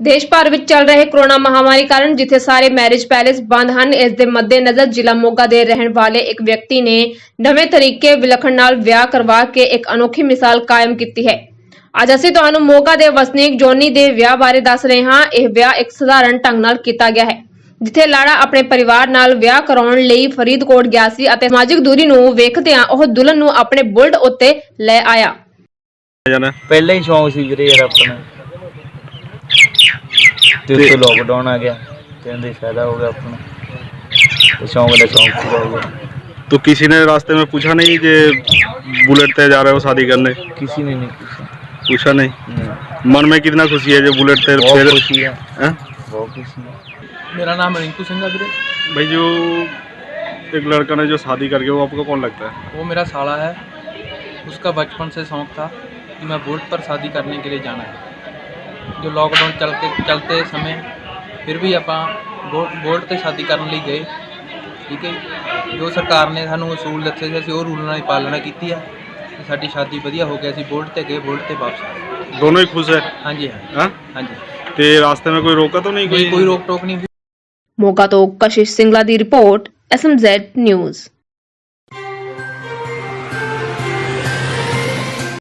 ਦੇਸ਼ ਭਰ ਵਿੱਚ ਚੱਲ ਰਹੇ ਕਰੋਨਾ ਮਹਾਮਾਰੀ ਕਾਰਨ ਜਿੱਥੇ ਸਾਰੇ ਮੈਰਿਜ ਪੈਲੇਸ ਬੰਦ ਹਨ ਇਸ ਦੇ ਮੱਦੇਨਜ਼ਰ ਜ਼ਿਲ੍ਹਾ ਮੋਗਾ ਦੇ ਰਹਿਣ ਵਾਲੇ ਇੱਕ ਵਿਅਕਤੀ ਨੇ ਨਵੇਂ ਤਰੀਕੇ ਵਿਲੱਖਣ ਨਾਲ ਵਿਆਹ ਕਰਵਾ ਕੇ ਇੱਕ ਅਨੋਖੀ ਮਿਸਾਲ ਕਾਇਮ ਕੀਤੀ ਹੈ। ਅੱਜ ਅਸੀਂ ਤੁਹਾਨੂੰ ਮੋਗਾ ਦੇ ਵਸਨੀਕ ਜੋਨੀ ਦੇ ਵਿਆਹ ਬਾਰੇ ਦੱਸ ਰਹੇ ਹਾਂ। ਇਹ ਵਿਆਹ ਇੱਕ ਸਧਾਰਨ ਢੰਗ ਨਾਲ ਕੀਤਾ ਗਿਆ ਹੈ ਜਿੱਥੇ ਲਾੜਾ ਆਪਣੇ ਪਰਿਵਾਰ ਨਾਲ ਵਿਆਹ ਕਰਾਉਣ ਲਈ ਫਰੀਦਕੋਟ ਗਿਆ ਸੀ ਅਤੇ ਸਮਾਜਿਕ ਦੂਰੀ ਨੂੰ ਵੇਖਦਿਆਂ ਉਹ ਦੁਲਹਨ ਨੂੰ ਆਪਣੇ ਬੁਲਟ ਉੱਤੇ ਲੈ ਆਇਆ। ਜਾਣਾ। ਪਹਿਲਾਂ ਹੀ ਸ਼ੌਂਕ ਸੀ ਵੀਰੇ ਯਾਰ ਆਪਣਾ। ਤੇ ਤੇ- ਉੱਤੋਂ ਲੋਕਡਾਊਨ ਆ ਗਿਆ ਤੇ ਇਹਦੇ ਫਾਇਦਾ ਹੋ ਗਿਆ ਆਪਣਾ ਤੇ ਸ਼ੌਂਕ ਦਾ ਸ਼ੌਂਕ ਪੂਰਾ ਹੋ ਗਿਆ तो किसी ने रास्ते में पूछा नहीं कि बुलेट पे जा रहे हो शादी करने ਕਿਸੇ ਨੇ ਨਹੀਂ ਪੁੱਛਿਆ पूछा नहीं ਨਹੀਂ मन में कितना खुशी है जो बुलेट पे ਬਹੁਤ फिर ਖੁਸ਼ੀ ਹੈ हैं? ਬਹੁਤ ਖੁਸ਼ੀ ਹੈ मेरा नाम रिंकू सिंह है वीरे भाई जो एक लड़का ने जो शादी करके वो आपको कौन लगता है वो मेरा साला है उसका बचपन से शौक था कि मैं बोट पर शादी करने के लिए जाना है ਜੋ ਲੋਕਡਾਊਨ ਚਲਤੇ ਚਲਤੇ ਸਮੇਂ ਫਿਰ ਵੀ ਆਪਾਂ ਗੋਲਡ ਤੇ ਸ਼ਾਦੀ ਕਰਨ ਲਈ ਗਏ। ਠੀਕ ਹੈ ਜੋ? ਸਰਕਾਰ ਨੇ ਸਾਨੂੰ ਅਸੂਲ ਦਿੱਤੇ ਸੀ ਅਸੀਂ ਉਹ ਰੂਲਾਂ ਦੀ ਪਾਲਣਾ ਕੀਤੀ ਆ। ਸਾਡੀ ਸ਼ਾਦੀ ਵਧੀਆ ਹੋ ਗਿਆ ਸੀ ਬੋਲਟ ਤੇ ਗਏ ਬੋਲਟ ਤੇ ਵਾਪਸ ਦੋਨੋਂ ਹੀ ਖੁਸ਼ ਹੈ? ਹਾਂਜੀ ਹਾਂ? ਹਾਂਜੀ। ਤੇ ਰਾਸਤੇ ਵਿੱਚ ਕੋਈ ਰੋਕਾ ਤਾਂ ਨਹੀਂ ਕੋਈ? ਕੋਈ ਰੋਕ ਟੋਕ ਨਹੀਂ। ਮੋਗਾ ਤੋਂ ਕਸ਼ਿਸ਼ ਸਿੰਗਲਾ ਦੀ ਰਿਪੋਰਟ ਐਸਐਮਜ਼ੈਡ ਨਿਊਜ਼।